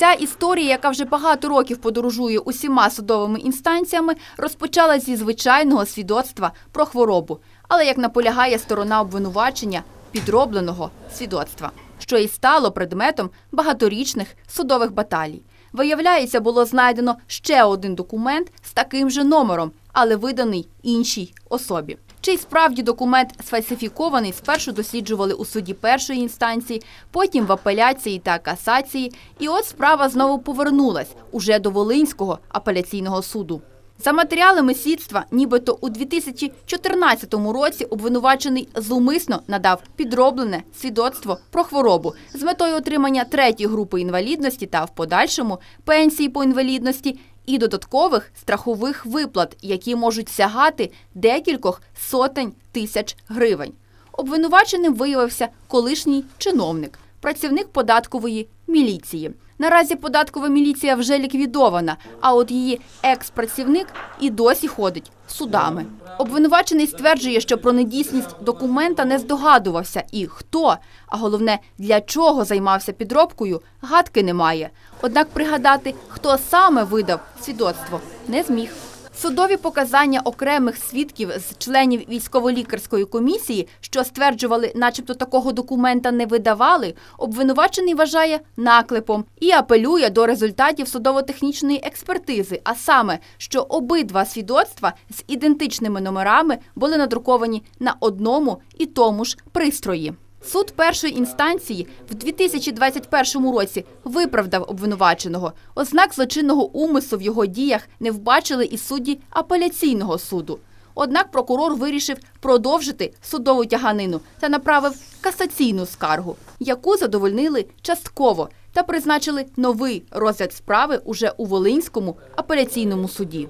Ця історія, яка вже багато років подорожує усіма судовими інстанціями, розпочалась зі звичайного свідоцтва про хворобу, але як наполягає сторона обвинувачення підробленого свідоцтва, що і стало предметом багаторічних судових баталій. Виявляється, було знайдено ще один документ з таким же номером, але виданий іншій особі. Чи й справді документ сфальсифікований, спершу досліджували у суді першої інстанції, потім в апеляції та касації, і от справа знову повернулась уже до Волинського апеляційного суду. За матеріалами слідства, нібито у 2014 році обвинувачений зумисно надав підроблене свідоцтво про хворобу з метою отримання третьої групи інвалідності та в подальшому пенсії по інвалідності і додаткових страхових виплат, які можуть сягати декількох сотень тисяч гривень. Обвинуваченим виявився колишній чиновник, працівник податкової міліції. Наразі податкова міліція вже ліквідована, а от її екс-працівник і досі ходить судами. Обвинувачений стверджує, що про недійсність документа не здогадувався і хто, а головне, для чого займався підробкою, гадки немає. Однак пригадати, хто саме видав свідоцтво, не зміг. Судові показання окремих свідків з членів військово-лікарської комісії, що стверджували, начебто такого документа не видавали, обвинувачений вважає наклепом і апелює до результатів судово-технічної експертизи, а саме, що обидва свідоцтва з ідентичними номерами були надруковані на одному і тому ж пристрої. Суд першої інстанції в 2021 році виправдав обвинуваченого. Ознак злочинного умислу в його діях не вбачили і судді апеляційного суду. Однак прокурор вирішив продовжити судову тяганину та направив касаційну скаргу, яку задовольнили частково та призначили новий розгляд справи уже у Волинському апеляційному суді.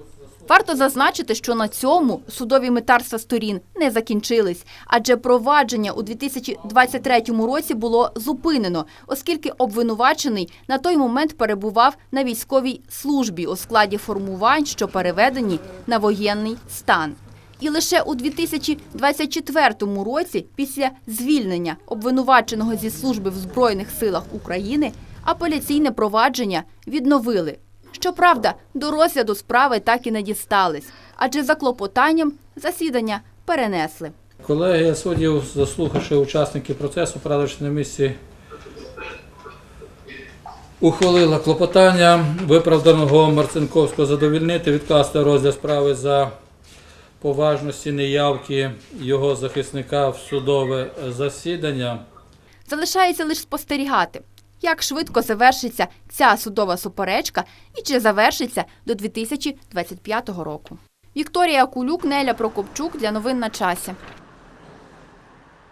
Варто зазначити, що на цьому судові метарства сторін не закінчились, адже провадження у 2023 році було зупинено, оскільки обвинувачений на той момент перебував на військовій службі у складі формувань, що переведені на воєнний стан. І лише у 2024 році, після звільнення обвинуваченого зі служби в Збройних силах України, апеляційне провадження відновили. Щоправда, до розгляду справи так і не дістались, адже за клопотанням засідання перенесли. Колегія суддів, заслухавши учасників процесу, порадивши на місці, ухвалила клопотання виправданого Марцинковського задовільнити, відкласти розгляд справи за поважності неявки його захисника в судове засідання. Залишається лише спостерігати, як швидко завершиться ця судова суперечка і чи завершиться до 2025 року. Вікторія Кулюк, Неля Прокопчук для новин на часі.